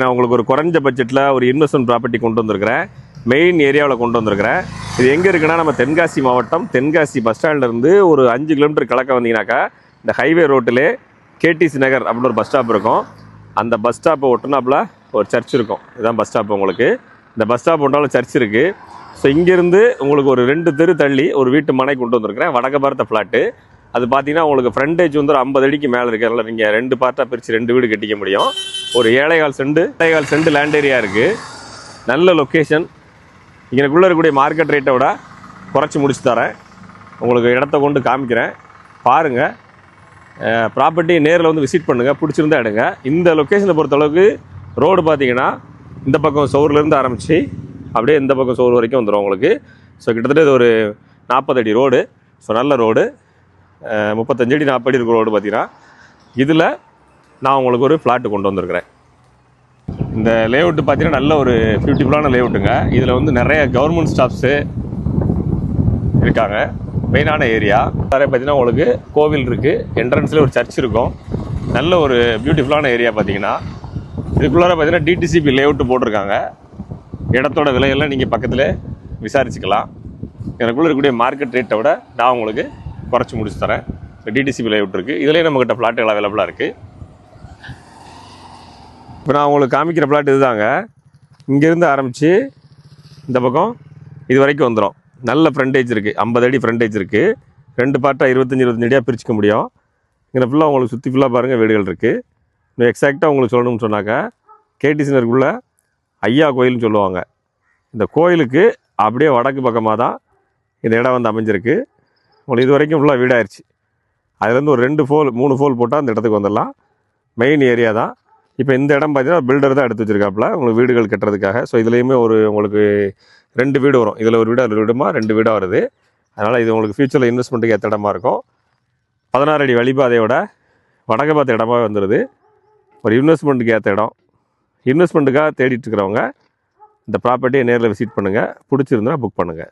நான் உங்களுக்கு ஒரு குறைஞ்ச பட்ஜெட்டில் ஒரு இன்வெஸ்ட்மெண்ட் ப்ராப்பர்ட்டி கொண்டு வந்திருக்கிறேன். மெயின் ஏரியாவில் கொண்டு வந்திருக்கிறேன். இது எங்கே இருக்குன்னா நம்ம தென்காசி மாவட்டம் தென்காசி பஸ் ஸ்டாண்ட்லேருந்து ஒரு அஞ்சு கிலோமீட்டர் கிழக்க வந்தீங்கன்னாக்கா இந்த ஹைவே ரோட்டிலே கேடிசி நகர் அப்படின்னு ஒரு பஸ் ஸ்டாப் இருக்கும். அந்த பஸ் ஸ்டாப்பை ஒட்டுனாப்புல ஒரு சர்ச் இருக்கும். இதுதான் பஸ் ஸ்டாப் உங்களுக்கு. இந்த பஸ் ஸ்டாப் ஒன்றாலும் சர்ச் இருக்குது ஸோ இங்கேருந்து உங்களுக்கு ஒரு ரெண்டு தெரு தள்ளி ஒரு வீட்டு மனை கொண்டு வந்திருக்கிறேன். வடக்கு பார்த்த ஃப்ளாட்டு அது பார்த்தீங்கன்னா உங்களுக்கு ஃப்ரண்டேஜ் வந்து ஒரு ஐம்பது அடிக்கு மேலே இருக்கிறதுல நீங்கள் ரெண்டு பார்ட்டாக பிரித்து ரெண்டு வீடு கட்டிக்க முடியும். ஒரு ஏழைகால் செண்டு ஏழைகால் செண்டு லேண்ட் ஏரியா இருக்குது நல்ல லொக்கேஷன் இங்கனக்குள்ளே இருக்கக்கூடிய மார்க்கெட் ரேட்டை விட குறைச்சி முடிச்சு தரேன். உங்களுக்கு இடத்த கொண்டு காமிக்கிறேன். பாருங்கள் ப்ராப்பர்ட்டி நேரில் வந்து விசிட் பண்ணுங்கள் பிடிச்சிருந்தா எடுங்க. இந்த லொக்கேஷனை பொறுத்தளவுக்கு ரோடு பார்த்தீங்கன்னா இந்த பக்கம் சோர்லேருந்து ஆரம்பித்து அப்படியே இந்த பக்கம் சோறு வரைக்கும் வந்துடும் உங்களுக்கு. ஸோ கிட்டத்தட்ட இது ஒரு நாற்பது அடி ரோடு ஸோ நல்ல ரோடு முப்பத்தஞ்சு அடி இருக்கிற ரோடு பார்த்தீங்கன்னா இதில் நான் உங்களுக்கு ஒரு ஃப்ளாட்டு கொண்டு வந்திருக்கிறேன். இந்த லேஅவுட்டு பார்த்தீங்கன்னா நல்ல ஒரு பியூட்டிஃபுல்லான லேஅவுட்டுங்க இதில் வந்து நிறைய கவர்மெண்ட் ஸ்டாஃப்ஸு இருக்காங்க. மெயினான ஏரியா வேறு பார்த்தீங்கன்னா உங்களுக்கு கோவில் இருக்குது என்ட்ரன்ஸில் ஒரு சர்ச் இருக்கும். நல்ல ஒரு பியூட்டிஃபுல்லான ஏரியா பார்த்தீங்கன்னா இதுக்குள்ளார பார்த்தீங்கன்னா டிடிசிபி லேஅவுட்டு போட்டிருக்காங்க. இடத்தோட விலையெல்லாம் நீங்கள் பக்கத்தில் விசாரிச்சுக்கலாம். எனக்குள்ளே இருக்கக்கூடிய மார்க்கெட் ரேட்டை விட நான் உங்களுக்கு குறைச்சி முடிச்சு தரேன். டிடிசிபி லேவுட் இருக்குது இதுலேயே நம்மக்கிட்ட பிளாட்டுகள் அவைலபிளாக இருக்குது இப்போ நான் உங்களுக்கு காமிக்கிற பிளாட் இதுதாங்க. இங்கேருந்து ஆரம்பித்து இந்த பக்கம் இது வரைக்கும் வந்துடும் நல்ல ஃப்ரண்டேஜ் இருக்குது ஐம்பது அடி ஃப்ரண்டேஜ் இருக்குது ரெண்டு பார்ட்டாக இருபத்தஞ்சி இருபத்தஞ்சு அடியாக பிரிச்சுக்க முடியும். இங்கே ஃபுல்லாக உங்களுக்கு சுற்றி ஃபுல்லாக பாருங்கள் வீடுகள் இருக்குது இன்னும் எக்ஸாக்டாக உங்களுக்கு சொல்லணும்னு சொன்னாக்கா கேடிசினருக்குள்ளே ஐயா கோயில்னு சொல்லுவாங்க. இந்த கோயிலுக்கு அப்படியே வடக்கு பக்கமாக தான் இந்த இடம் வந்து அமைஞ்சிருக்கு. உங்களுக்கு இது வரைக்கும் ஃபுல்லாக வீடாயிருச்சு. அதுலேருந்து ஒரு ரெண்டு ஃபோல் மூணு ஃபோல் போட்டால் அந்த இடத்துக்கு வந்துடலாம். மெயின் ஏரியா தான். இப்போ இந்த இடம் பார்த்தீங்கன்னா பில்டர் தான் எடுத்து வச்சிருக்காப்புல. உங்களுக்கு வீடுகள் கட்டுறதுக்காக. ஸோ இதுலேயுமே ஒரு உங்களுக்கு ரெண்டு வீடு வரும். இதில் ஒரு வீடு அதில் ஒரு வீடுமா? ரெண்டு வீடாக வருது. அதனால் இது உங்களுக்கு ஃப்யூச்சரில் இன்வெஸ்ட்மெண்ட்டுக்கு ஏற்ற இடமா இருக்கும். பதினாறு அடி வழிபாதையோட வடக்கு பார்த்த இடமாவே வந்துடுது ஒரு இன்வெஸ்ட்மெண்ட்டுக்கு ஏற்ற இடம். இன்வெஸ்ட்மெண்ட்டுக்காக தேடிட்டு இருக்கிறவங்க இந்த ப்ராப்பர்ட்டியை நேரில் விசிட் பண்ணுங்கள் பிடிச்சிருந்தா புக் பண்ணுங்கள்